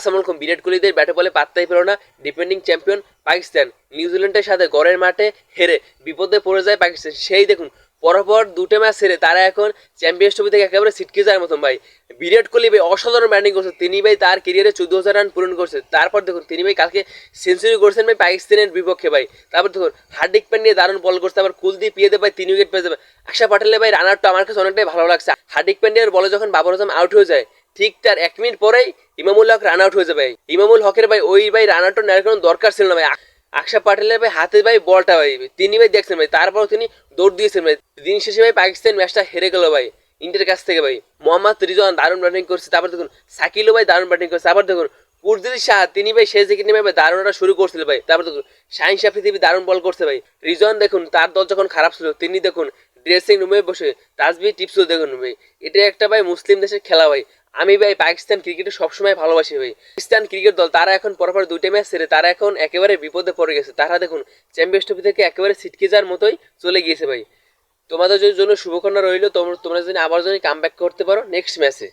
আসসালামু আলাইকুম বিরাট কোহলিদের ব্যাটে বলে পাত্তাই পেল না ডিফেন্ডিং চ্যাম্পিয়ন পাকিস্তান। নিউজিল্যান্ডের সাথে গড়ের মাঠে হেরে বিপদে পড়ে যায় পাকিস্তান। সেই দেখুন, পরপর দুটো ম্যাচ হেরে তারা এখন চ্যাম্পিয়ন্স ট্রফি থেকে একেবারে ছিটকে যাওয়ার মতন ভাই। বিরাট কোহলি ভাই অসাধারণ ব্যাটিং করছে। তিনি ভাই তার কেরিয়ারে চোদ্দ হাজার রান পূরণ করছে। তারপর দেখুন, তিনি ভাই কালকে সেঞ্চুরি করছেন ভাই পাকিস্তানের বিপক্ষে ভাই। তারপর দেখুন, হার্দিক পান্ডিয়া দারুণ বল করছে। আবার কুলদীপ ইয়েতে ভাই, তিন উইকেট পেয়ে যাবে আশা পাটেলে ভাই রানারটা আমার কাছে অনেকটাই ভালো লাগছে। হার্দিক পান্ডিয়ার বলে যখন বাবর আজম আউট হয়ে যায় ঠিক তার এক মিনিট পরেই ইমামুল হক রান আউট হয়ে যাবে। ইমামুল হকের ভাই, ওই ভাই রান আউটটা নেওয়ার কোনো দরকার ছিল না ভাই। আকশা পাটেলের ভাই হাতে ভাই, বলটা ভাই, তিনি ভাই দেখছেন ভাই তারপর তিনি দৌড় দিয়েছেন ভাই। দিন শেষে ভাই পাকিস্তান ম্যাচটা হেরে গেল ভাই, ইন্ডিয়ার কাছ থেকে ভাই। মোহাম্মদ রিজওয়ান দারুণ ব্যাটিং করছে, তারপর দেখুন সাকিলও ভাই দারুণ ব্যাটিং করছে, তারপর দেখুন কুরদিল শাহ, তিনি ভাই শেষ দিকে নেমে দারুণটা শুরু করছিল ভাই। তারপর দেখুন শাহিন শাহ পৃথিবী দারুণ বল করছে ভাই। রিজওয়ান দেখুন, তার দল যখন খারাপ ছিল, তিনি দেখুন ড্রেসিং রুমে বসে তাসবি টিপসও দেখুন ভাই। এটা একটা ভাই মুসলিম দেশের খেলা ভাই। আমি ভাই পাকিস্তান ক্রিকেটে সবসময় ভালোবাসি ভাই। পাকিস্তান ক্রিকেট দল, তারা এখন পরপর দুইটা ম্যাচ সেরে তারা এখন একেবারে বিপদে পড়ে গেছে। তারা দেখুন চ্যাম্পিয়ন্স ট্রফি থেকে একেবারে ছিটকে যাওয়ার মতোই চলে গিয়েছে ভাই। তোমাদের জন্য শুভকামনা রইল তোমরা তোমরা যদি আবার যদি কাম করতে পারো নেক্সট ম্যাচে